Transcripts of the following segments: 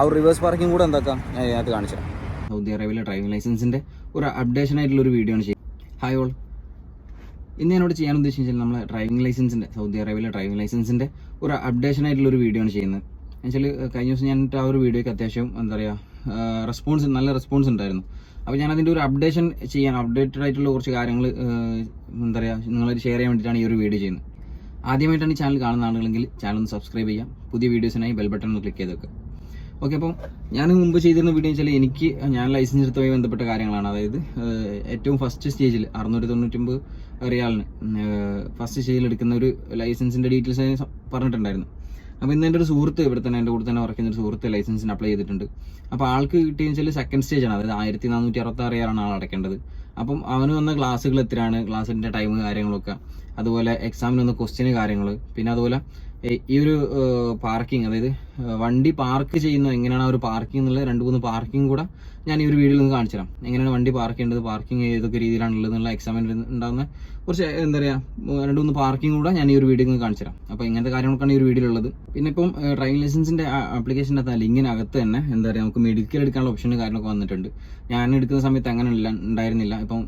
ആ reverse parking കൂടെ എന്താക്കാം? ഞാൻ ഇതിനകത്ത് കാണിച്ചു സൗദി അറേബ്യയിലെ ഡ്രൈവിംഗ് ലൈസൻസിന്റെ ഒരു അപ്ഡേഷൻ ആയിട്ടുള്ള ഒരു വീഡിയോ ആണ് ചെയ്യുന്നത് ഹായ് ഓൾ ഇന്ന് ഞാനോട് ചെയ്യാൻ ഉദ്ദേശിച്ചാൽ നമ്മൾ ഡ്രൈവിംഗ് ലൈസൻസിന്റെ സൗദി അറേബ്യയിലെ ഡ്രൈവിംഗ് ലൈസൻസിന്റെ ഒരു അപ്ഡേഷൻ ആയിട്ടുള്ള ഒരു വീഡിയോ ആണ് ചെയ്യുന്നത്. എന്നുവെച്ചാൽ കഴിഞ്ഞ ദിവസം ഞാൻ ആ ഒരു വീഡിയോയ്ക്ക് അത്യാവശ്യം എന്താ പറയുക റെസ്പോൺസ് നല്ല റെസ്പോൺസ് ഉണ്ടായിരുന്നു. അപ്പോൾ ഞാൻ അതിന്റെ ഒരു അപ്ഡേഷൻ ചെയ്യാൻ അപ്ഡേറ്റഡ് ആയിട്ടുള്ള കുറച്ച് കാര്യങ്ങൾ എന്താ പറയുക നിങ്ങളൊരു ഷെയർ ചെയ്യാൻ വേണ്ടിയിട്ടാണ് ഈ ഒരു വീഡിയോ ചെയ്യുന്നത്. ആദ്യമായിട്ടാണ് ഈ ചാനൽ കാണുന്ന ആളുകളെങ്കിൽ ചാനൽ ഒന്ന് സബ്സ്ക്രൈബ് ചെയ്യാം. പുതിയ വീഡിയോസിനായി ബെൽ ബട്ടൺ ഒന്ന് ക്ലിക്ക് ചെയ്ത് വെക്കുക. ഓക്കെ അപ്പം ഞാൻ മുമ്പ് ചെയ്തിരുന്ന വീഡിയോ വെച്ചാൽ എനിക്ക് ഞാൻ ലൈസൻസ് എടുത്തുമായി ബന്ധപ്പെട്ട കാര്യങ്ങളാണ്. അതായത് ഏറ്റവും ഫസ്റ്റ് സ്റ്റേജിൽ അറുന്നൂറ്റി തൊണ്ണൂറ്റൊമ്പത് റിയാലിന് ഫസ്റ്റ് സ്റ്റേജിൽ എടുക്കുന്ന ഒരു ലൈസൻസിന്റെ ഡീറ്റെയിൽസ് ഞാൻ പറഞ്ഞിട്ടുണ്ടായിരുന്നു. അപ്പോൾ ഇന്ന് എന്റെ ഒരു സുഹൃത്ത് ഇവിടെ തന്നെ എന്റെ കൂടെ തന്നെ വർക്ക് ചെയ്യുന്ന ഒരു സുഹൃത്ത് ലൈസൻസിന് അപ്ലൈ ചെയ്തിട്ടുണ്ട്. അപ്പോൾ ആൾക്ക് കിട്ടിയെന്ന് വെച്ചാൽ സെക്കൻഡ് സ്റ്റേജ് ആണ്. അതായത് ആയിരത്തി നാനൂറ്റി അറുപത്താറ് റിയാലാണ് ആൾ അടയ്ക്കേണ്ടത്. അപ്പം അവന് വന്ന ക്ലാസ്സുകൾ എത്രയാണ് ക്ലാസ്സിന്റെ ടൈം കാര്യങ്ങളൊക്കെ. അതുപോലെ എക്സാമിന് വന്ന ക്വസ്റ്റ്യന് കാര്യങ്ങൾ പിന്നെ അതുപോലെ ഈ- ഒരു പാർക്കിംഗ് അതായത് വണ്ടി പാർക്ക് ചെയ്യുന്നത് എങ്ങനെയാണ് ആ ഒരു പാർക്കിംഗ് എന്നുള്ളത് രണ്ട് മൂന്ന് പാർക്കിംഗ് കൂടെ ഞാൻ ഈ ഒരു വീഡിയോയിൽ നിന്ന് കാണിച്ചു തരാം. എങ്ങനെയാണ് വണ്ടി പാർക്ക് ചെയ്യേണ്ടത് പാർക്കിംഗ് ഏതൊക്കെ രീതിയിലാണുള്ളത് എന്നുള്ള എക്സാമിന് ഉണ്ടാകുന്ന കുറച്ച് എന്താ പറയുക രണ്ട് മൂന്ന് പാർക്കിംഗ് കൂടെ ഞാൻ ഈ ഒരു വീഡിയോയിൽ നിന്ന് കാണിച്ചു തരാം. അപ്പോൾ ഇങ്ങനത്തെ കാര്യങ്ങളൊക്കെയാണ് ഈ ഒരു വീഡിയോ ഉള്ളത്. പിന്നെ ഇപ്പം ഡ്രൈവിംഗ് ലൈസൻസിന്റെ ആപ്ലിക്കേഷന്റെ അകത്ത് ലിങ്കിനകത്ത് തന്നെ എന്താ പറയുക നമുക്ക് മെഡിക്കൽ എടുക്കാനുള്ള ഓപ്ഷൻ കാര്യങ്ങളൊക്കെ വന്നിട്ടുണ്ട്. ഞാൻ എടുക്കുന്ന സമയത്ത് അങ്ങനെ ഉണ്ടായിരുന്നില്ല. ഇപ്പം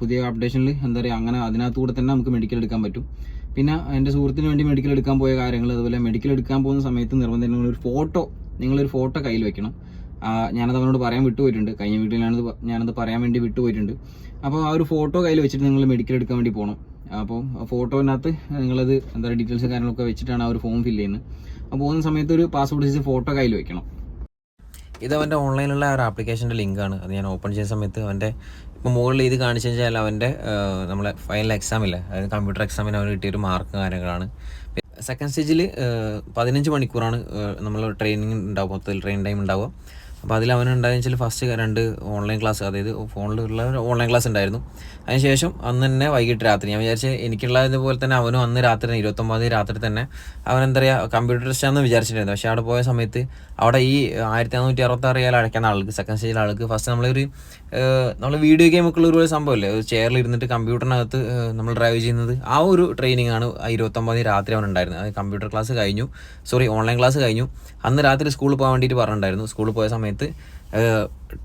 പുതിയ അപ്ഡേഷനിൽ എന്താ പറയുക അങ്ങനെ അതിനകത്തുകൂടെ തന്നെ നമുക്ക് മെഡിക്കൽ എടുക്കാൻ പറ്റും. പിന്നെ എന്റെ സുഹൃത്തിന് വേണ്ടി മെഡിക്കൽ എടുക്കാൻ പോയ കാര്യങ്ങൾ അതുപോലെ മെഡിക്കൽ എടുക്കാൻ പോകുന്ന സമയത്ത് നിർബന്ധം നിങ്ങളൊരു ഫോട്ടോ നിങ്ങളൊരു ഫോട്ടോ കയ്യിൽ വെക്കണം. ആ, ഞാനത് അവനോട് പറയാൻ വിട്ടുപോയിട്ടുണ്ട്. കഴിഞ്ഞ വീട്ടിൽ ഞാനത് പറയാൻ വേണ്ടി വിട്ടുപോയിട്ടുണ്ട്. അപ്പോൾ ആ ഒരു ഫോട്ടോ കയ്യിൽ വെച്ചിട്ട് നിങ്ങൾ മെഡിക്കൽ എടുക്കാൻ വേണ്ടി പോകണം അപ്പോൾ ആ ഫോട്ടോനകത്ത് നിങ്ങളത് എന്താ പറയുക ഡീറ്റെയിൽസ് കാര്യങ്ങളൊക്കെ വെച്ചിട്ടാണ് ആ ഒരു ഫോം ഫില്ല് ചെയ്യുന്നത്. അപ്പോൾ പോകുന്ന സമയത്ത് ഒരു പാസ്പോർട്ട് സൈസ് ഫോട്ടോ കയ്യിൽ വെക്കണം. ഇത് അവന്റെ ഓൺലൈനിലുള്ള ഒരു ആപ്ലിക്കേഷന്റെ ലിങ്കാണ് അത് ഞാൻ ഓപ്പൺ ചെയ്യുന്ന സമയത്ത് അവന്റെ ഇപ്പോൾ മുകളിൽ ഇത് കാണിച്ചു കഴിഞ്ഞാൽ അവന്റെ നമ്മളെ ഫൈനൽ എക്സാമില്ല അതായത് കമ്പ്യൂട്ടർ എക്സാമിന് അവന് കിട്ടിയൊരു മാർക്ക് കാര്യങ്ങളാണ്. സെക്കൻഡ് സ്റ്റേജിൽ പതിനഞ്ച് മണിക്കൂറാണ് നമ്മൾ ട്രെയിനിങ് ഉണ്ടാവും മൊത്തത്തിൽ ട്രെയിൻ ടൈം ഉണ്ടാവുക. അപ്പോൾ അതിൽ അവനുണ്ടായെന്ന് വെച്ചാൽ ഫസ്റ്റ് രണ്ട് ഓൺലൈൻ ക്ലാസ് അതായത് ഫോണിലുള്ള ഓൺലൈൻ ക്ലാസ് ഉണ്ടായിരുന്നു. അതിനുശേഷം അന്ന് തന്നെ വൈകിട്ട് രാത്രി ഞാൻ വിചാരിച്ച് എനിക്കുള്ളതുപോലെ തന്നെ അവനും അന്ന് രാത്രി തന്നെ ഇരുപത്തൊമ്പത് രാത്രി തന്നെ അവൻ എന്താ പറയുക കമ്പ്യൂട്ടർ ടെസ്റ്റാണെന്ന് വിചാരിച്ചിട്ടുണ്ടായിരുന്നു. പക്ഷേ അവിടെ പോയ സമയത്ത് അവിടെ ഈ ആയിരത്തി നാനൂറ്റി അറുപത്താറ് ഏഴ് അടയ്ക്കുന്ന ആൾക്ക് സെക്കൻഡ് സ്റ്റേജിൽ ആൾക്ക് ഫസ്റ്റ് നമ്മളൊരു നമ്മൾ വീഡിയോ ഗെയിമൊക്കെ ഉള്ള ഒരു സംഭവമല്ലേ ഒരു ചെയറിൽ ഇരുന്നിട്ട് കമ്പ്യൂട്ടറിനകത്ത് നമ്മൾ ഡ്രൈവ് ചെയ്യുന്നത്. ആ ഒരു ട്രെയിനിങ് ആണ് ഇരുപത്തൊമ്പതാം രാത്രി അവൻ ഉണ്ടായിരുന്നത്. അത് കമ്പ്യൂട്ടർ ക്ലാസ് കഴിഞ്ഞു. സോറി ഓൺലൈൻ ക്ലാസ് കഴിഞ്ഞു. അന്ന് രാത്രി സ്കൂളിൽ പോകാൻ വേണ്ടിയിട്ട് പറഞ്ഞിട്ടുണ്ടായിരുന്നു. സ്കൂളിൽ പോയ സമയത്ത്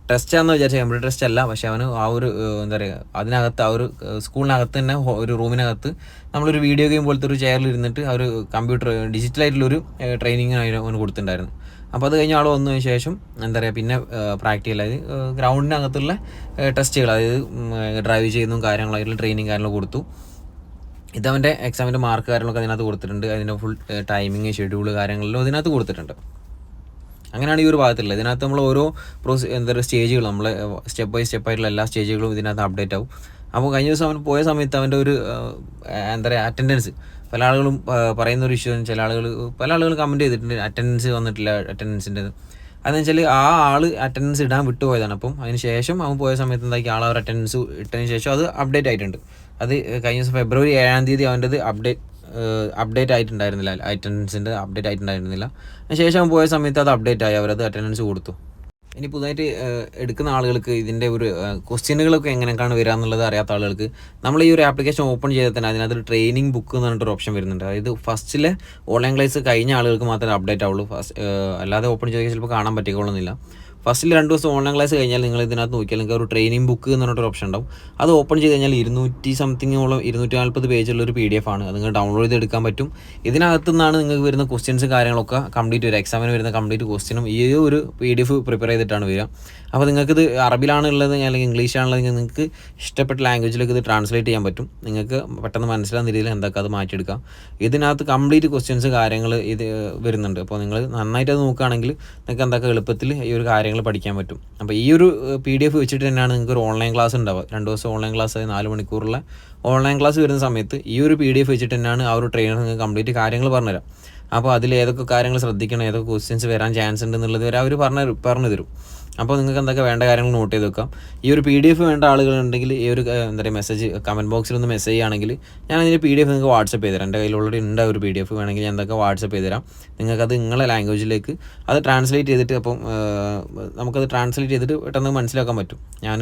ടെസ്റ്റ് ആണെന്ന് വിചാരിച്ച കമ്പ്യൂട്ടർ ടെസ്റ്റ് അല്ല പക്ഷെ അവന് ആ ഒരു എന്താ പറയുക അതിനകത്ത് ആ ഒരു സ്കൂളിനകത്ത് തന്നെ ഒരു റൂമിനകത്ത് നമ്മളൊരു വീഡിയോ ഗെയിം പോലത്തെ ഒരു ചെയറിൽ ഇരുന്നിട്ട് ആ ഒരു കമ്പ്യൂട്ടർ ഡിജിറ്റലായിട്ടുള്ളൊരു ട്രെയിനിങ് അവന് കൊടുത്തിട്ടുണ്ടായിരുന്നു. അപ്പോൾ അത് കഴിഞ്ഞ ആൾ വന്നതിന് ശേഷം എന്താ പറയുക പിന്നെ പ്രാക്ടിക്കൽ അതായത് ഗ്രൗണ്ടിനകത്തുള്ള ടെസ്റ്റുകൾ അതായത് ഡ്രൈവ് ചെയ്യുന്നതും കാര്യങ്ങളായിട്ടുള്ള ട്രെയിനിങ് കാര്യങ്ങൾ കൊടുത്തു. ഇതവന്റെ എക്സാമിന്റെ മാർക്ക് കാര്യങ്ങളൊക്കെ അതിനകത്ത് കൊടുത്തിട്ടുണ്ട്. അതിന്റെ ഫുൾ ടൈമിങ് ഷെഡ്യൂൾ കാര്യങ്ങളിലും അതിനകത്ത് കൊടുത്തിട്ടുണ്ട്. അങ്ങനെയാണ് ഈ ഒരു ഭാഗത്തുള്ളത്. ഇതിനകത്ത് നമ്മൾ ഓരോ പ്രോസ് എന്താ പറയുക സ്റ്റേജുകൾ നമ്മൾ സ്റ്റെപ്പ് ബൈ സ്റ്റെപ്പ് ആയിട്ടുള്ള എല്ലാ സ്റ്റേജുകളും ഇതിനകത്ത് അപ്ഡേറ്റ് ആവും. അപ്പോൾ കഴിഞ്ഞ ദിവസം അവൻ പോയ സമയത്ത് അവന്റെ ഒരു എന്താ പറയുക അറ്റൻഡൻസ് പല ആളുകളും പറയുന്ന ഒരു ഇഷ്യൂ ചില ആളുകൾ പല ആളുകൾ കമന്റ് ചെയ്തിട്ടുണ്ട് അറ്റൻഡൻസ് വന്നിട്ടില്ല അറ്റൻഡൻസിന്റെ അതെന്ന് വെച്ചാൽ ആ ആൾ അറ്റൻഡൻസ് ഇടാൻ വിട്ടുപോയതാണ് അപ്പം അതിന് ശേഷം അവൻ പോയ സമയത്ത് എന്താക്കി ആൾ അവർ അറ്റൻഡൻസ് ഇട്ടതിന് ശേഷം അത് അപ്ഡേറ്റ് ആയിട്ടുണ്ട്. അത് കഴിഞ്ഞ ദിവസം ഫെബ്രുവരി ഏഴാം തീയതി അവന്റെത് അപ്ഡേറ്റ് അപ്ഡേറ്റ് ആയിട്ടുണ്ടായിരുന്നില്ല. അറ്റൻഡൻസിന്റെ അപ്ഡേറ്റ് ആയിട്ടുണ്ടായിരുന്നില്ല. ശേഷം പോയ സമയത്ത് അത് അപ്ഡേറ്റ് ആയി. അവരത് അറ്റൻഡൻസ് കൊടുത്തു. ഇനി പുതുതായിട്ട് എടുക്കുന്ന ആളുകൾക്ക് ഇതിന്റെ ഒരു ക്വസ്റ്റ്യനുകളൊക്കെ എങ്ങനെയൊക്കെയാണ് വരിക എന്നുള്ളത് അറിയാത്ത ആളുകൾക്ക് നമ്മൾ ഈ ഒരു ആപ്ലിക്കേഷൻ ഓപ്പൺ ചെയ്താൽ തന്നെ അതിനകത്ത് ട്രെയിനിങ് ബുക്ക് എന്ന് പറഞ്ഞിട്ടൊരു ഓപ്ഷൻ വരുന്നുണ്ട്. അതായത് ഫസ്റ്റിലെ ഓൺലൈൻ ക്ലാസ് കഴിഞ്ഞ ആളുകൾക്ക് മാത്രമേ അപ്ഡേറ്റ് ആവുള്ളൂ. ഫസ്റ്റ് അല്ലാതെ ഓപ്പൺ ചെയ്താൽ ചിലപ്പോൾ കാണാൻ പറ്റിക്കൊള്ളുന്നില്ല. ഫസ്റ്റിൽ രണ്ട് ദിവസം ഓൺലൈൻ ക്ലാസ് കഴിഞ്ഞാൽ നിങ്ങൾ ഇതിനകത്ത് നോക്കിയാൽ നിങ്ങൾക്ക് ഒരു ട്രെയിനിങ് ബുക്ക് എന്ന് പറഞ്ഞിട്ടൊരു ഓപ്ഷൻ ഉണ്ടാവും. അത് ഓപ്പൺ ചെയ്ത് കഴിഞ്ഞാൽ ഇരുന്നൂറ്റി സംതിങ്ങോളം ഇരുന്നൂറ്റി നാൽപ്പത് പേജുള്ള ഒരു പി ഡി എഫ് ആണ്. അത് നിങ്ങൾ ഡൗൺലോഡ് ചെയ്ത് എടുക്കാൻ പറ്റും. ഇതിനകത്ത് നിന്നാണ് നിങ്ങൾക്ക് വരുന്ന ക്വസ്റ്റ്യൻസ് കാര്യങ്ങളൊക്കെ കംപ്ലീറ്റ് വരും എക്സാമിന് വരുന്ന കംപ്ലീറ്റ് ക്വസ്റ്റ്യനും ഈ ഒരു പി ഡി എഫ് പ്രിപ്പയർ ചെയ്തിട്ടാണ് വരിക. അപ്പോൾ നിങ്ങൾക്കിത് അറബിലാണ് ഉള്ളത് അല്ലെങ്കിൽ ഇംഗ്ലീഷ് ആണുള്ളത് നിങ്ങൾക്ക് ഇഷ്ടപ്പെട്ട ലാംഗ്വേജിലേക്ക് ഇത് ട്രാൻസ്ലേറ്റ് ചെയ്യാൻ പറ്റും. നിങ്ങൾക്ക് പെട്ടെന്ന് മനസ്സിലാകുന്ന രീതിയിൽ എന്തൊക്കെ അത് മാറ്റിയെടുക്കാം. ഇതിനകത്ത് കംപ്ലീറ്റ് ക്വസ്റ്റ്യൻസ് കാര്യങ്ങൾ ഇത് വരുന്നുണ്ട്. അപ്പോൾ നിങ്ങൾ നന്നായിട്ട് അത് നോക്കുകയാണെങ്കിൽ നിങ്ങൾക്ക് എന്തൊക്കെ എളുപ്പത്തിൽ ഈ ഒരു കാര്യങ്ങൾ പഠിക്കാൻ പറ്റും. അപ്പോൾ ഈ ഒരു പി ഡി എഫ് വെച്ചിട്ട് തന്നെയാണ് നിങ്ങൾക്ക് ഒരു ഓൺലൈൻ ക്ലാസ് ഉണ്ടാവുക. രണ്ട് ദിവസം ഓൺലൈൻ ക്ലാസ് നാല് മണിക്കൂറുള്ള ഓൺലൈൻ ക്ലാസ് വരുന്ന സമയത്ത് ഈ ഒരു പി ഡി എഫ് വെച്ചിട്ട് തന്നെയാണ് ആ ഒരു ട്രെയിനർ നിങ്ങൾക്ക് കംപ്ലീറ്റ് കാര്യങ്ങൾ പറഞ്ഞുതരാം. അപ്പോൾ അതിൽ ഏതൊക്കെ കാര്യങ്ങൾ ശ്രദ്ധിക്കണം ഏതൊക്കെ ക്വസ്റ്റ്യൻസ് വരാൻ ചാൻസ് ഉണ്ട് എന്നുള്ളത് വരെ അവർ പറഞ്ഞു പറഞ്ഞു തരും അപ്പോൾ നിങ്ങൾക്ക് എന്തൊക്കെ വേണ്ട കാര്യങ്ങൾ നോട്ട് ചെയ്ത് വെക്കാം. ഈ ഒരു പി ഡി എഫ് വേണ്ട ആളുകളുണ്ടെങ്കിൽ ഈ ഒരു എന്താ പറയുക മെസ്സേജ് കമന്റ് ബോക്സിൽ ഒന്ന് മെസ്സേജ് ചെയ്യുകയാണെങ്കിൽ ഞാൻ അതിന്റെ പി ഡി എഫ് നിങ്ങൾക്ക് വാട്സപ്പ് ചെയ്തുതരാം. എന്റെ കയ്യിൽ ഓൾറെഡി ഉണ്ട് ഒരു പി ഡി എഫ് വേണമെങ്കിൽ ഞാൻ എന്തൊക്കെ വാട്സപ്പ് ചെയ്ത് തരാം നിങ്ങൾക്കത് നിങ്ങളെ ലാംഗ്വേജിലേക്ക് അത് ട്രാൻസ്ലേറ്റ് ചെയ്തിട്ട് അപ്പം നമുക്കത് ട്രാൻസ്ലേറ്റ് ചെയ്തിട്ട് പെട്ടെന്ന് മനസ്സിലാക്കാൻ പറ്റും. ഞാൻ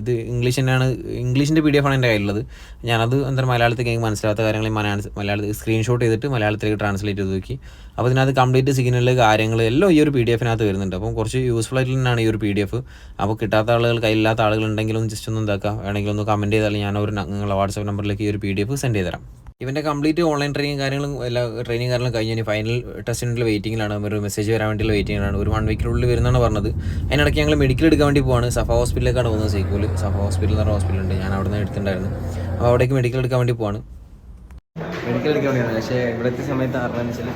ഇത് ഇംഗ്ലീഷ് തന്നെയാണ് ഇംഗ്ലീഷിന്റെ പി ഡി എഫ് ആണ് എന്റെ കയ്യിലുള്ളത്. ഞാനത് എന്താ മലയാളത്തിൽ എനിക്ക് മനസ്സിലാത്ത കാര്യങ്ങൾ മലയാള മലയാളത്തിൽ സ്ക്രീൻഷോട്ട് ചെയ്തിട്ട് മലയാളത്തിലേക്ക് ട്രാൻസ്ലേറ്റ് ചെയ്ത് നോക്കി അപ്പോൾ ഇതിനകത്ത് കംപ്ലീറ്റ് സിഗ്നലിൽ കാര്യങ്ങൾ എല്ലാം ഈ ഒരു പി ഡി എഫിനകത്ത് വരുന്നുണ്ട്. അപ്പം കുറച്ച് യൂസ്ഫുൾ ആയിട്ട് തന്നെയാണ് ഈ ഒരു പി ഡി എഫ് അപ്പോൾ കിട്ടാത്ത ആളുകൾ കയ്യില്ലാത്ത ആളുകളുണ്ടെങ്കിലും ജസ്റ്റ് ഒന്ന് എന്താക്കാം? വേണമെങ്കിൽ ഒന്ന് കമന്റ് ചെയ്താൽ ഞാൻ ഒരു നിങ്ങളുടെ വാട്സപ്പ് നമ്പറിലേക്ക് ഈ ഒരു പി ഡി എഫ് സെൻഡ് ചെയ്ത് തരാം ഇവന്റെ കംപ്ലീറ്റ് ഓൺലൈൻ ട്രെയിനിങ് കാര്യങ്ങളും എല്ലാ ട്രെയിനിങ് കാര്യങ്ങളും കഴിഞ്ഞ് ഇനി ഫൈനൽ ടെസ്റ്റിനുള്ള വെയിറ്റിങ്ങിലാണ് ഒരു മെസ്സേജ് വരാൻ വേണ്ടിയുള്ള വെയിറ്റിംഗിലാണ് ഒരു വൺ വീക്കിനുള്ളിൽ വരുന്നതാണ് പറഞ്ഞത്. അതിനിടയ്ക്ക് ഞങ്ങൾ മെഡിക്കൽ എടുക്കാൻ വേണ്ടി പോവാണ്. സഫ ഹോസ്പിറ്റലിലേക്കാണ് പോകുന്നത് സൈക്കോൽ. സഫ ഹോസ്പിറ്റൽ എന്ന് പറഞ്ഞ ഹോസ്പിറ്റൽ ഉണ്ട്. ഞാൻ അവിടെ നിന്ന് എടുത്തിട്ടുണ്ടായിരുന്നു. അപ്പോൾ അവിടേക്ക് മെഡിക്കൽ എടുക്കാൻ വേണ്ടി പോവാണ്. മെഡിക്കൽ എടുക്കാൻ വേണ്ടിയാണ്. പക്ഷേ ഇവിടെ എത്തിയ സമയത്ത് അറിഞ്ഞാൽ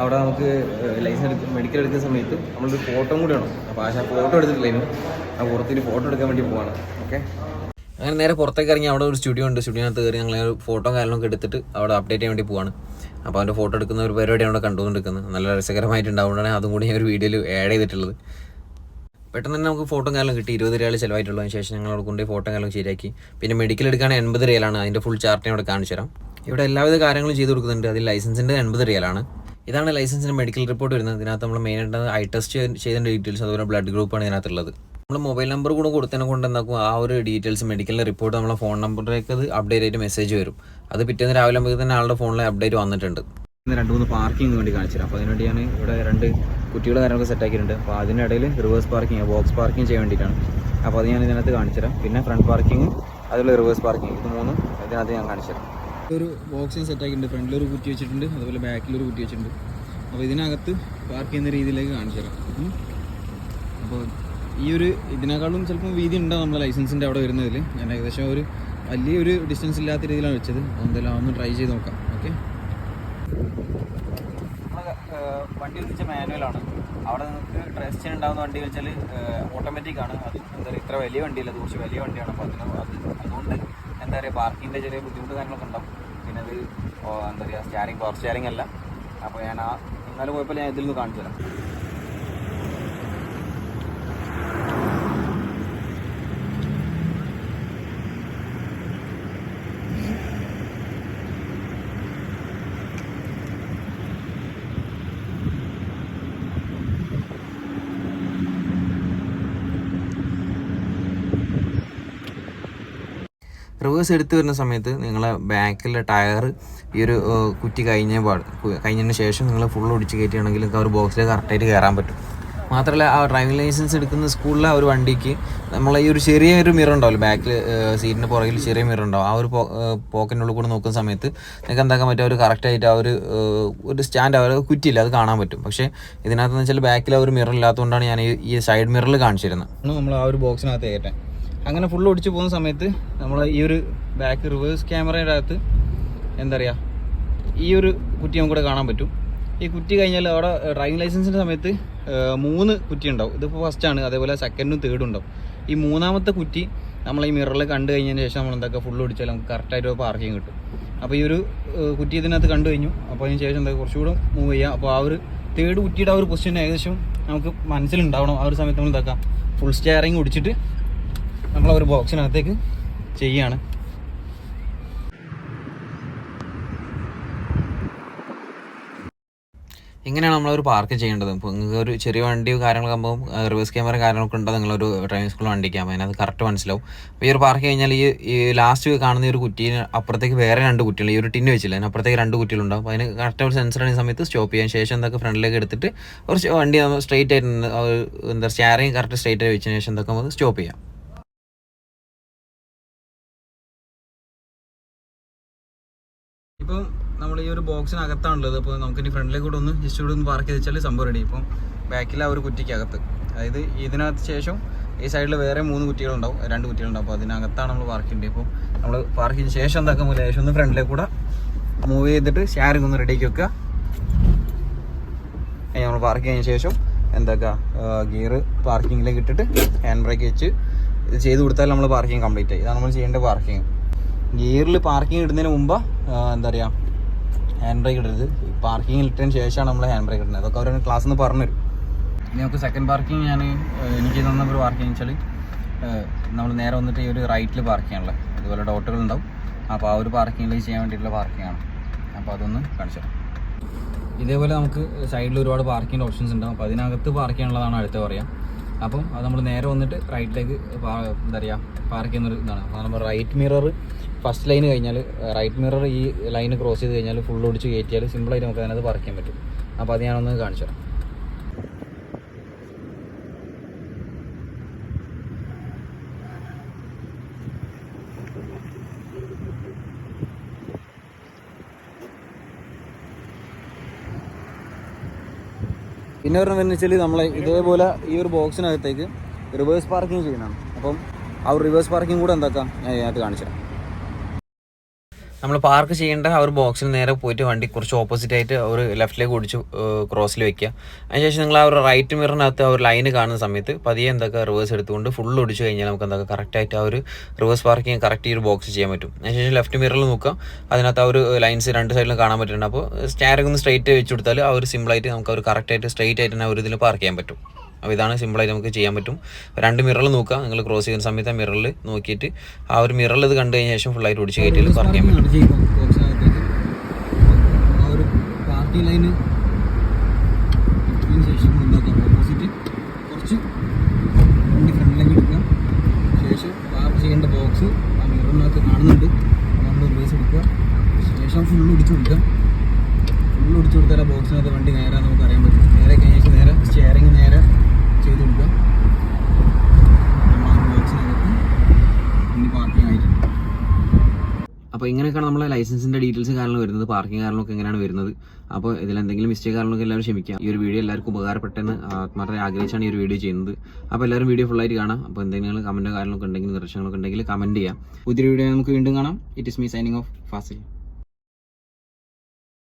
അവിടെ നമുക്ക് ലൈസൻസ് എടുക്ക മെഡിക്കൽ എടുക്കുന്ന സമയത്ത് നമ്മളൊരു ഫോട്ടോ കൂടി വേണം അപ്പോൾ ആശാ ഫോട്ടോ എടുത്തിട്ടില്ലായിരുന്നു ആ പുറത്തിന് ഫോട്ടോ എടുക്കാൻ വേണ്ടി പോവാണ്. ഓക്കെ അങ്ങനെ നേരെ പുറത്തേക്ക് ഇറങ്ങി അവിടെ ഒരു സ്റ്റുഡിയോ ഉണ്ട്. സ്റ്റുഡിയോനകത്ത് കയറി ഞങ്ങൾ ഫോട്ടോ കാര്യങ്ങളൊക്കെ എടുത്തിട്ട് അവിടെ അപ്ഡേറ്റ് ചെയ്യാൻ വേണ്ടി പോവാണ്. അപ്പോൾ അവന്റെ ഫോട്ടോ എടുക്കുന്ന ഒരു പരിപാടി അവിടെ കണ്ടുകൊണ്ടിരിക്കുന്നത്. നല്ല രസകരമായിട്ടുണ്ടാവുകയാണ് അതും കൂടി ഞാൻ ഒരു വീഡിയോയിൽ ആഡ് ചെയ്തിട്ടുള്ളത്. പെട്ടെന്ന് തന്നെ നമുക്ക് ഫോട്ടോ കാലം കിട്ടി. ഇരുപത് രൂപ ചിലവായിട്ടുള്ളതിന് ശേഷം ഞങ്ങൾ അവിടെ കൊണ്ടുപോയി ഫോട്ടോ കാലം ശരിയാക്കി. പിന്നെ മെഡിക്കൽ എടുക്കുകയാണെങ്കിൽ എൺപത് റിയലാണ് അതിന്റെ ഫുൾ ചാർട്ട് ഞാൻ ഇവിടെ കാണിച്ചു തരാം ഇവിടെ എല്ലാവിധ കാര്യങ്ങളും ചെയ്ത് കൊടുക്കുന്നുണ്ട്. അതിൽ ലൈസൻസിന്റെ എൺപത് റിയലാണ് ഇതാണ് ലൈസൻസിന് മെഡിക്കൽ റിപ്പോർട്ട് വരുന്നത്. ഇതിനകത്ത് നമ്മൾ മെയിനായിട്ട് ഐ ടെസ്റ്റ് ചെയ്ത ഡീറ്റെയിൽസ് അതുപോലെ ബ്ലഡ് ഗ്രൂപ്പാണ് ഇതിനകത്തുള്ളത്. നമ്മൾ മൊബൈൽ നമ്പർ കൂടെ കൊടുത്തതിനെ കൊണ്ട് എന്താക്കും ആ ഒരു ഡീറ്റെയിൽസ് മെഡിക്കൽ റിപ്പോർട്ട് നമ്മളെ ഫോൺ നമ്പറിലേക്ക് അത് അപ്ഡേറ്റ് ആയിട്ട് മെസ്സേജ് വരും. അത് പിറ്റേന്ന് രാവിലെ ആകുമ്പോൾ തന്നെ ആളുടെ ഫോണിൽ അപ്ഡേറ്റ് വന്നിട്ടുണ്ട്. രണ്ട് മൂന്ന് പാർക്കിംഗ് വേണ്ടി കാണിച്ചു തരാം. അപ്പോൾ അതിനുവേണ്ടി ഞാൻ ഇവിടെ രണ്ട് കുട്ടികളെ കാര്യങ്ങളൊക്കെ സെറ്റ് ആക്കിയിട്ടുണ്ട്. അപ്പോൾ ഇടയിൽ റിവേഴ്സ് പാർക്കിംഗ് ബോക്സ് പാർക്കിംഗ് ചെയ്യാൻ വേണ്ടിയിട്ടാണ്. അപ്പോൾ അത് ഞാൻ ഇതിനകത്ത് കാണിച്ചു തരാം. പിന്നെ ഫ്രണ്ട് പാർക്കിംഗ് അതിലുള്ള റിവേഴ്സ് പാർക്കിംഗ് ഇത് മൂന്ന് ഇതിനകത്ത് ഞാൻ കാണിച്ചു തരാം. ഒരു ബോക്സിങ് സെറ്റാക്കിയിട്ടുണ്ട് ഫ്രണ്ടിലൊരു കുറ്റി വെച്ചിട്ടുണ്ട്. അതുപോലെ ബാക്കിലൊരു കുറ്റി വെച്ചിട്ടുണ്ട്. അപ്പോൾ ഇതിനകത്ത് പാർക്ക് ചെയ്യുന്ന രീതിയിലേക്ക് കാണിച്ചു തരാം. അപ്പോൾ ഈ ഒരു ഇതിനേക്കാളും ചിലപ്പം വീതി ഉണ്ടാവും നമ്മുടെ ലൈസൻസിന്റെ അവിടെ വരുന്നതിൽ ഞാൻ ഏകദേശം ഒരു വലിയൊരു ഡിസ്റ്റൻസ് ഇല്ലാത്ത രീതിയിലാണ് വെച്ചത്. അപ്പോൾ എന്തായാലും അതൊന്ന് ട്രൈ ചെയ്ത് നോക്കാം. ഓക്കെ വണ്ടി വെച്ച മാനുവലാണ് അവിടെ നിങ്ങൾക്ക് ട്രസ്റ്റ് ഉണ്ടാകുന്ന വണ്ടി വെച്ചാൽ ഓട്ടോമാറ്റിക് ആണ്. അത് എന്താ പറയുക ഇത്ര വലിയ വണ്ടിയല്ല. കുറച്ച് വലിയ വണ്ടിയാണ്. അപ്പോൾ അതിന് അത് എന്താ പറയുക പാർക്കിങ്ങിന്റെ ചെറിയ ബുദ്ധിമുട്ട് കാര്യങ്ങളൊക്കെ ഉണ്ടാവും. പിന്നെ അത് എന്താ പറയുക സ്റ്റാരിങ് പവർ സ്റ്റാരിങ് അല്ല. അപ്പോൾ ഞാൻ ആ എന്നാലും കുഴപ്പമില്ല ഞാൻ ഇതിൽ നിന്ന് കാണിച്ചു തരാം റിവേഴ്സ് എടുത്ത് വരുന്ന സമയത്ത് നിങ്ങളെ ബാക്കിലെ ടയർ ഈ ഒരു കുറ്റി കഴിഞ്ഞ പാട് കഴിഞ്ഞതിന് ശേഷം നിങ്ങൾ ഫുൾ ഒടിച്ച് കയറ്റുകയാണെങ്കിൽ ഒരു ബോക്സിൽ കറക്റ്റായിട്ട് കയറാൻ പറ്റും. മാത്രമല്ല ആ ഡ്രൈവിംഗ് ലൈസൻസ് എടുക്കുന്ന സ്കൂളിലെ ആ ഒരു വണ്ടിക്ക് നമ്മളെ ഈ ഒരു ചെറിയൊരു മിറർ ഉണ്ടാവില്ല ബാക്കിൽ സീറ്റിന്റെ പുറകിൽ ചെറിയ മിറർ ഉണ്ടാവും. ആ ഒരു പോക്കറ്റിനുള്ളിൽ കൂടെ നോക്കുന്ന സമയത്ത് നിങ്ങൾക്ക് എന്താക്കാൻ പറ്റും ഒരു കറക്റ്റായിട്ട് ആ ഒരു ഒരു സ്റ്റാൻഡ് ആ ഒരു കുറ്റിയില്ല അത് കാണാൻ പറ്റും. പക്ഷേ ഇതിനകത്ത് വെച്ചാൽ ബാക്കിൽ ആ ഒരു മിറർ ഇല്ലാത്തതുകൊണ്ടാണ് ഞാൻ ഈ സൈഡ് മിററിൽ കാണിച്ചിരുന്നത്. നമ്മൾ ആ ഒരു ബോക്സിനകത്ത് കയറ്റാൻ അങ്ങനെ ഫുൾ ഓടിച്ചു പോകുന്ന സമയത്ത് നമ്മൾ ഈ ഒരു ബാക്ക് റിവേഴ്സ് ക്യാമറയുടെ അകത്ത് എന്താ പറയുക ഈ ഒരു കുറ്റി നമുക്കിവിടെ കാണാൻ പറ്റും. ഈ കുറ്റി കഴിഞ്ഞാൽ അവിടെ ഡ്രൈവിംഗ് ലൈസൻസിന്റെ സമയത്ത് മൂന്ന് കുറ്റി ഉണ്ടാവും. ഇതിപ്പോൾ ഫസ്റ്റാണ് അതേപോലെ സെക്കൻഡും തേർഡും ഉണ്ടാവും. ഈ മൂന്നാമത്തെ കുറ്റി നമ്മൾ ഈ മിററിൽ കണ്ടു കഴിഞ്ഞതിന് ശേഷം നമ്മൾ എന്താക്കുക ഫുൾ ഒടിച്ചാൽ നമുക്ക് കറക്റ്റായിട്ട് പാർക്കിംഗ് കിട്ടും. അപ്പോൾ ഈ ഒരു കുറ്റി ഇതിനകത്ത് കണ്ടു കഴിഞ്ഞു. അപ്പോൾ അതിന് ശേഷം എന്താ കുറച്ചുകൂടെ മൂവ് ചെയ്യാം. അപ്പോൾ ആ ഒരു തേർഡ് കുറ്റിയുടെ ആ ഒരു പൊസിഷൻ ഏകദേശം നമുക്ക് മനസ്സിലുണ്ടാവണം. ആ ഒരു സമയത്ത് നമ്മൾ എന്താക്കാം ഫുൾ സ്റ്റെയറിങ് ഒടിച്ചിട്ട് നമ്മൾ ഒരു ബോക്സിനകത്തേക്ക് ചെയ്യാണ്. ഇങ്ങനെയാണ് നമ്മളൊരു പാർക്ക് ചെയ്യേണ്ടത്. ഇപ്പോൾ നിങ്ങൾക്ക് ഒരു ചെറിയ വണ്ടിയും കാര്യങ്ങളൊക്കെ ആകുമ്പോൾ റിവേഴ്സ് ക്യാമറ കാര്യങ്ങളൊക്കെ ഉണ്ടോ നിങ്ങളൊരു ഡ്രൈവിംഗ് സ്കൂൾ വണ്ടിക്ക് അതിനകത്ത് കറക്റ്റ് മനസ്സിലാവും. അപ്പോൾ ഈ ഒരു പാർക്ക് കഴിഞ്ഞാൽ ഈ ഈ ലാസ്റ്റ് കാണുന്ന ഒരു കുറ്റീന് അപ്പുറത്തേക്ക് വേറെ രണ്ട് കുറ്റികൾ ഈ ഒരു ടിന്ന് വെച്ചില്ല അതിന് അപ്പുറത്തേക്ക് രണ്ട് കുറ്റികളുണ്ടാവും അപ്പോൾ അതിന് കറക്റ്റ് ഒരു സെൻസർ ആയ സമയത്ത് സ്റ്റോപ്പ് ചെയ്യാൻ ശേഷം എന്തൊക്കെ ഫ്രണ്ടിലേക്ക് എടുത്തിട്ട് കുറച്ച് വണ്ടി നമ്മൾ സ്ട്രെയിറ്റ് ആയിട്ട് എന്താ സ്റ്റാറിങ് കറക്റ്റ് സ്ട്രെയിറ്റ് ആയി വെച്ചതിന് ശേഷം എന്തൊക്കെ നമുക്ക് സ്റ്റോപ്പ് ചെയ്യാം. നമ്മൾ ഈ ഒരു ബോക്സിനകത്താണുള്ളത്. അപ്പോൾ നമുക്ക് ഇനി ഫ്രണ്ടിലേക്ക് കൂടെ ഒന്ന് ജസ്റ്റ് കൂടെ ഒന്ന് പാർക്ക് ചെയ്ത് വെച്ചാൽ സംഭവം റെഡി ഇപ്പം ബാക്കിൽ ആ ഒരു കുറ്റിക്കകത്ത്. അതായത് ഇതിനകത്ത് ശേഷം ഈ സൈഡിൽ വേറെ മൂന്ന് കുറ്റികളുണ്ടാവും. രണ്ട് കുറ്റികളുണ്ടാവും. അപ്പോൾ അതിനകത്താണ് നമ്മൾ പാർക്ക് ചെയ്യേണ്ടത്. ഇപ്പോൾ നമ്മൾ പാർക്ക് ചെയ്ത ശേഷം എന്താക്കാൻ പോലെ ശേഷം ഒന്ന് ഫ്രണ്ടിലേക്ക് കൂടെ മൂവ് ചെയ്തിട്ട് ഷെയറിംഗ് ഒന്ന് റെഡിയാക്കി വെക്കുക. നമ്മൾ പാർക്ക് ചെയ്തതിന് ശേഷം എന്താക്കുക? ഗിയർ പാർക്കിങ്ങിലേക്ക് ഇട്ടിട്ട് ഹാൻഡ് ബ്രേക്ക് വെച്ച് ഇത് ചെയ്ത് കൊടുത്താൽ നമ്മൾ പാർക്കിങ് കംപ്ലീറ്റ് ആയി. ഇതാണ് നമ്മൾ ചെയ്യേണ്ട പാർക്കിങ് ഗിയറിൽ പാർക്കിങ് ഇടുന്നതിന് മുമ്പ് എന്താ പറയുക ഹാൻഡ് ബ്രേക്ക് ഇടരുത് പാർക്കിംഗ് ഇട്ടതിന് ശേഷമാണ് നമ്മൾ ഹാൻഡ് ബ്രേക്ക് ഇടുന്നത്. അതൊക്കെ അവർ ക്ലാസ്സിൽ നിന്ന് പറഞ്ഞു തരും. ഇനി നമുക്ക് സെക്കൻഡ് പാർക്കിംഗ് ഞാൻ എനിക്ക് തന്ന ഒരു പാർക്കിംഗ് വെച്ചാൽ നമ്മൾ നേരെ വന്നിട്ട് ഈ ഒരു റൈറ്റിൽ പാർക്ക് ചെയ്യാനുള്ളത് ഇതുപോലെ ഡോട്ടുകൾ ഉണ്ടാവും. അപ്പോൾ ആ ഒരു പാർക്കിങ്ങിൽ ചെയ്യാൻ വേണ്ടിയിട്ടുള്ള പാർക്കിംഗ് ആണ്. അപ്പോൾ അതൊന്ന് കാണിച്ചു തരാം. ഇതേപോലെ നമുക്ക് സൈഡിൽ ഒരുപാട് പാർക്കിംഗ് ഓപ്ഷൻസ് ഉണ്ടാവും. അപ്പോൾ അതിനകത്ത് പാർക്ക് ചെയ്യാനുള്ളതാണ് അടുത്ത പറയാം. അപ്പം അത് നമ്മൾ നേരെ വന്നിട്ട് റൈറ്റിലേക്ക് എന്താ പറയുക പാർക്ക് ചെയ്യുന്നൊരു ഇതാണ്. അപ്പോൾ നമ്മൾ റൈറ്റ് മിറർ ഫസ്റ്റ് ലൈൻ കഴിഞ്ഞാൽ റൈറ്റ് മിറർ ഈ ലൈൻ ക്രോസ് ചെയ്ത് കഴിഞ്ഞാൽ ഫുൾ ഓടിച്ച് കയറ്റിയാൽ സിമ്പിളായിട്ട് നമുക്ക് അതിനകത്ത് പറിക്കാൻ പറ്റും. അപ്പോൾ അത് ഞാനൊന്ന് കാണിച്ചു തരാം. പിന്നെ പറഞ്ഞ വെച്ചാൽ നമ്മൾ ഇതേപോലെ ഈ ഒരു ബോക്സിനകത്തേക്ക് റിവേഴ്സ് പാർക്കിംഗ് ചെയ്യുന്നതാണ്. അപ്പം ആ റിവേഴ്സ് പാർക്കിംഗ് കൂടെ എന്താക്കാം? ഞാൻ ഇതിനകത്ത് കാണിച്ചു തരാം. നമ്മൾ പാർക്ക് ചെയ്യേണ്ട ആ ഒരു ബോക്സിന് നേരെ പോയിട്ട് വണ്ടി കുറച്ച് ഓപ്പോസിറ്റ് ആയിട്ട് ഒരു ലെഫ്റ്റിലേക്ക് ഓടിച്ച് ക്രോസിൽ വെക്കുക. അതിനുശേഷം നിങ്ങൾ ആ ഒരു റൈറ്റ് മിററിനകത്ത് ആ ഒരു ലൈൻ കാണുന്ന സമയത്ത് പതിയെ എന്തൊക്കെ റിവേഴ്സ് എടുത്തുകൊണ്ട് ഫുൾ ഒടിച്ച് കഴിഞ്ഞാൽ നമുക്ക് എന്തൊക്കെ കറക്റ്റായിട്ട് ആ ഒരു റിവേഴ്സ് പാർക്കിങ് കറക്റ്റ് ഈ ഒരു ബോക്സ് ചെയ്യാൻ പറ്റും. അതിനുശേഷം ലെഫ്റ്റ് മിററിൽ നോക്കുക. അതിനകത്ത് ആ ഒരു ലൈൻസ് രണ്ട് സൈഡിലും കാണാൻ പറ്റുന്നുണ്ട്. അപ്പോൾ സ്റ്റാരിംഗ് ഒന്ന് സ്ട്രൈറ്റ് വെച്ച് കൊടുത്താൽ ആ ഒരു സിമ്പിളായിട്ട് നമുക്ക് ആ ഒരു കറക്റ്റായിട്ട് സ്ട്രൈറ്റ് ആയിട്ട് തന്നെ ഒരു ഇതിൽ പാർക്ക് ചെയ്യാൻ പറ്റും. അപ്പോൾ ഇതാണ് സിമ്പിളായിട്ട് നമുക്ക് ചെയ്യാൻ പറ്റും. രണ്ട് മിററിൽ നോക്കുക. നിങ്ങൾ ക്രോസ് ചെയ്യുന്ന സമയത്ത് ആ മിററിൽ നോക്കിയിട്ട് ആ ഒരു മിററിൽ ഇത് കണ്ടു കഴിഞ്ഞ ശേഷം ഫുള്ളായിട്ട് കയറ്റിയിൽ പറഞ്ഞു ചെയ്യാൻ പറ്റും. പാർക്കിംഗ് ലൈന് ശേഷം ഓപ്പോസിറ്റ് കുറച്ച് വണ്ടി ഫ്രണ്ടിലേക്ക് എടുക്കുക ശേഷം പാർക്ക് ചെയ്യേണ്ട ബോക്സ് ആ മിററിനകത്ത് കാണുന്നുണ്ട് നമ്മൾ റിവേഴ്സ് എടുക്കുക ശേഷം ഫുള്ള് ഒടിച്ചു കൊടുക്കുക ഫുള്ള് ഒടിച്ചു കൊടുത്താൽ ആ ബോക്സിനകത്ത് വണ്ടി നേരെ നമുക്ക് അറിയാൻ പറ്റും നേരെ കഴിഞ്ഞ ശേഷം നേരെ സ്റ്റിയറിംഗ് നേരെ ചെയ്ത് കൊടുക്കുക നമ്മൾ ആ ബോക്സിനകത്ത് വണ്ടി പാർക്കിംഗ് ആയിട്ടുണ്ട് അപ്പോൾ ഇങ്ങനെയൊക്കെയാണ് നമ്മളെ ലൈസൻസിന്റെ ഡീറ്റെയിൽസ് കാരണം വരുന്നത് പാർക്കിംഗ് കാരണമൊക്കെ എങ്ങനെയാണ് വരുന്നത്. അപ്പോൾ ഇതിൽ എന്തെങ്കിലും മിസ്റ്റേക്ക് കാരണമൊക്കെ എല്ലാവരും ക്ഷമിക്കുക ഈ ഒരു വീഡിയോ എല്ലാവർക്കും ഉപകാരപ്പെട്ടെന്ന് ആത്മാർത്ഥമായി ആഗ്രഹിച്ചാണ് ഈ ഒരു വീഡിയോ ചെയ്യുന്നത്. അപ്പോൾ എല്ലാവരും വീഡിയോ ഫുള്ളായിട്ട് കാണാം. അപ്പോൾ എന്തെങ്കിലും കമന്റോ കാര്യങ്ങളൊക്കെ ഉണ്ടെങ്കിൽ നിർദ്ദേശങ്ങളൊക്കെ ഉണ്ടെങ്കിൽ കമന്റ് ചെയ്യാം. പുതിയ വീഡിയോ നമുക്ക് വീണ്ടും കാണാം. It is me signing off Fazil.